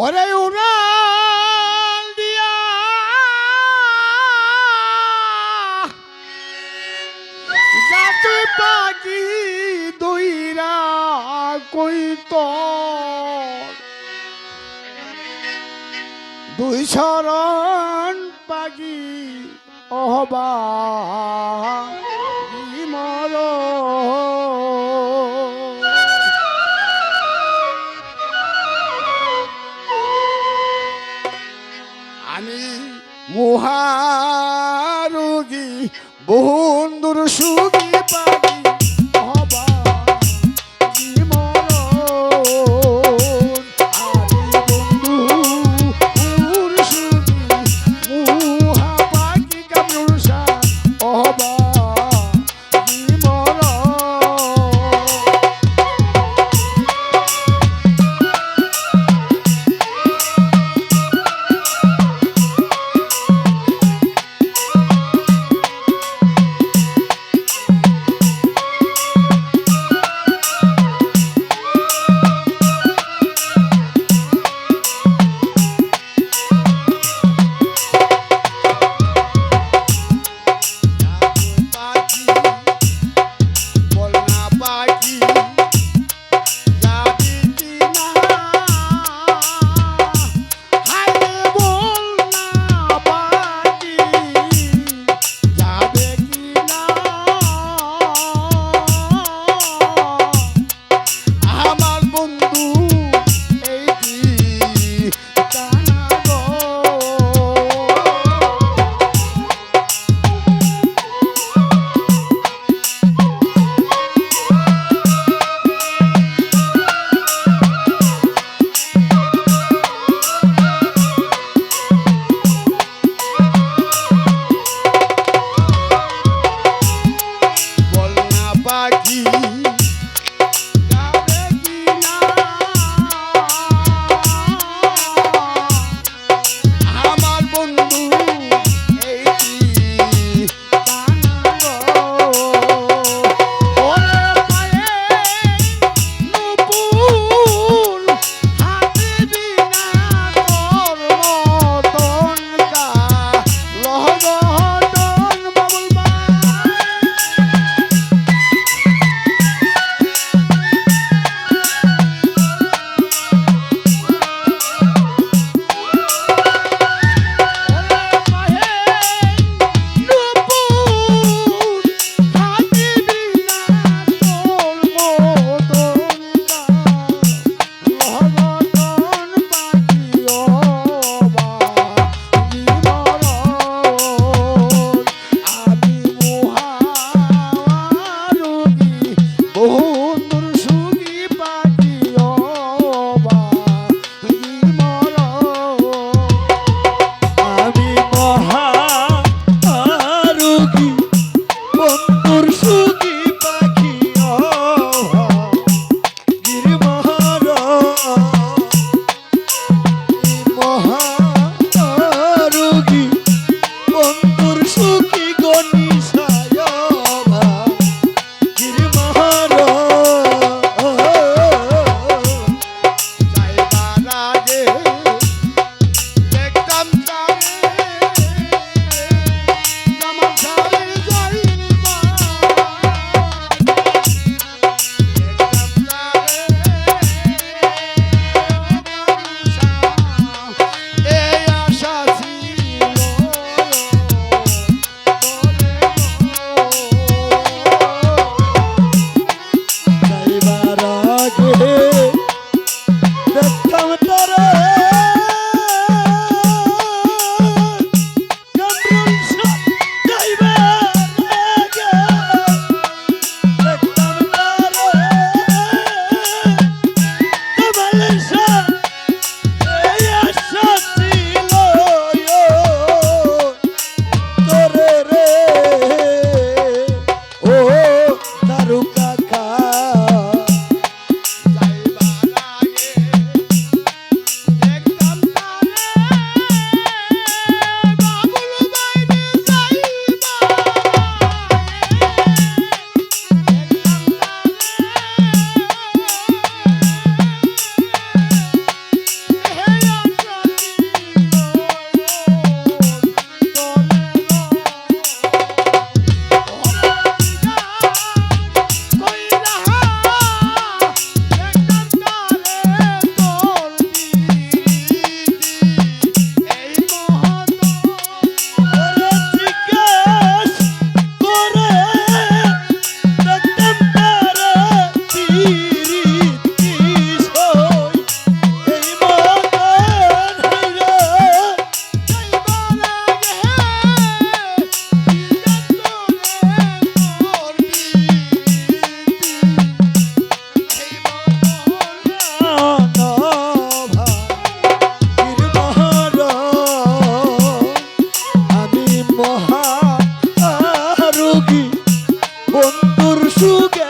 ওরে উড়াল দিয়া। তুই পাখি দইরা কই তোর? দুই শরণ পাখি অহবা বহু দূর সু সুখে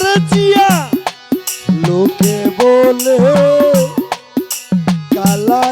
ওরে জিয়া লোকে বলে কালা